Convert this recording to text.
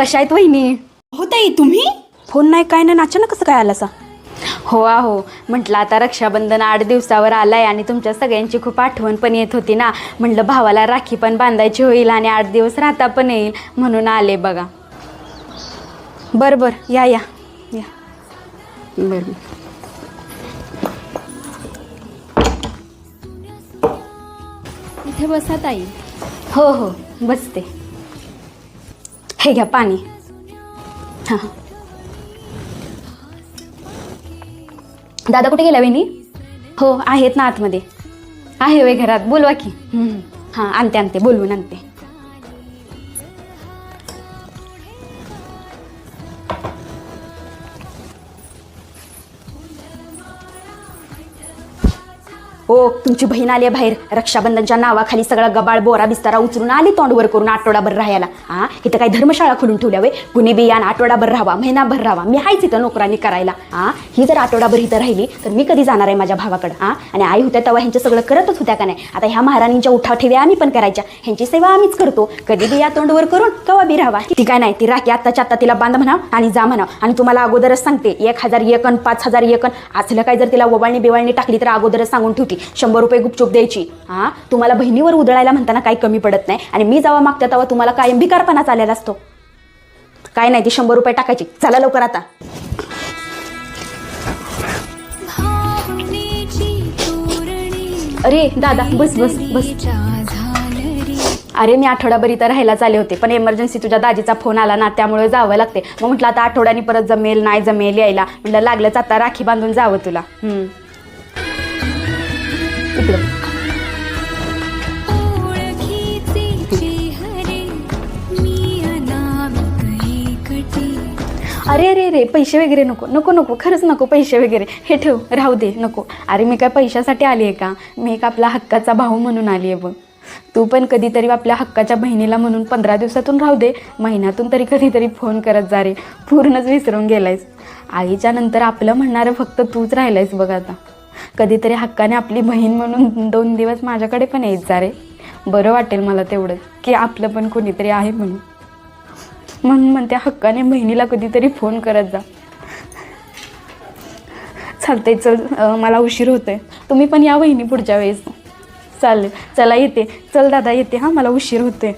कशा आहेत वहिनी? हो ताई तुम्ही? फोन नाही काय नाही अचानक कसं काय आला सा हो आहो म्हटलं आता रक्षाबंधन आठ दिवसावर आलाय आणि तुमच्या सगळ्यांची खूप आठवण पण येत होती ना. म्हटलं भावाला राखी पण बांधायची होईल आणि आठ दिवस राहता पण येईल म्हणून आले बघा. बरं बरं या या या. बरं. इथे बसा ताई. हो हो बसते. हे घ्या पाणी. हां. दादा कुठे गेला वेनी हो आहेत ना आतमध्ये. आहे वे घरात. बोलवा की. हां आणते आणते. बोलवून आणते. हो तुमची बहीण आली बाहेर. रक्षाबंधनच्या नावाखाली सगळा गबाळ बोरा बिस्तारा उचलून आली तोंडवर करून आठवडाभर राहायला. हा इथं काही धर्मशाळा खोलून ठेवल्या वे कुणी बियाण आठवडाभर राहावा महिनाभर राहावा. मी हायच इथं नोकरांनी करायला. हा ही जर आठवडाभर इथं राहिली तर मी कधी जाणार आहे माझ्या भावाकडं? हा आणि आई होत्या तेव्हा ह्यांचं सगळं करतच होत्या का नाही? आता ह्या महाराणींच्या उठावठेव्या आम्ही पण करायच्या. ह्यांची सेवा आम्हीच करतो. कधी बिया तोंडवर करून कवा बी राहावा. ती काय नाही ती राखी आत्ताच्या आत्ता तिला बांध म्हणा आणि जा म्हणा आणि तुम्हाला अगोदरच सांगते एक हजार एकन पाच हजार एकन असलं काय जर तिला ओवाळणी बिवाळणी टाकली तर अगोदरच सांगून ठेवते. शंभर रुपये गुपचूप द्यायची. हा? तुम्हाला बहिणीवर उधळायला म्हणताना काही कमी पडत नाही. आणि मी जेव्हा मागते तेव्हा तुम्हाला कायम भिकारपणा चाललेला असतो. काय नाही ती शंभर रुपये टाकायची. चला लवकर आता. अरे दादा बस बस बस. अरे मी आठवडाभर इथं राहायला चाले होते पण इमर्जन्सी तुझ्या दाजीचा फोन आला ना त्यामुळे जावं लागते. मग म्हटलं आता आठवड्यानी परत जमेल नाही जमेल यायला. म्हटलं लागलंच आता राखी बांधून जावं तुला. हम्म. इकडं अरे अरे अरे पैसे वगैरे नको नको नको खरंच नको पैसे वगैरे. हे ठेव राहू दे नको. अरे मी काय पैशासाठी आली आहे का? मी एक आपला हक्काचा भाऊ म्हणून आली आहे बघ. तू पण कधीतरी आपल्या हक्काच्या बहिणीला म्हणून पंधरा दिवसातून राहू दे. महिन्यातून तरी कधीतरी फोन करत जा रे. पूर्णच विसरून गेलायस. आईच्या नंतर आपलं म्हणणारं फक्त तूच राहिलायस बघ आता. कधीतरी हक्काने आपली बहीण म्हणून दोन दिवस माझ्याकडे पण येत जा रे. बरं वाटेल मला तेवढंच की आपलं पण कोणीतरी आहे म्हणून. म्हणून म्हणते हक्काने बहिणीला कधीतरी फोन करत जा. चालतंय चल मला उशीर होतोय. तुम्ही पण या बहिणी पुढच्या वेळेस. चालेल चला येते. चल दादा येते हां मला उशीर होते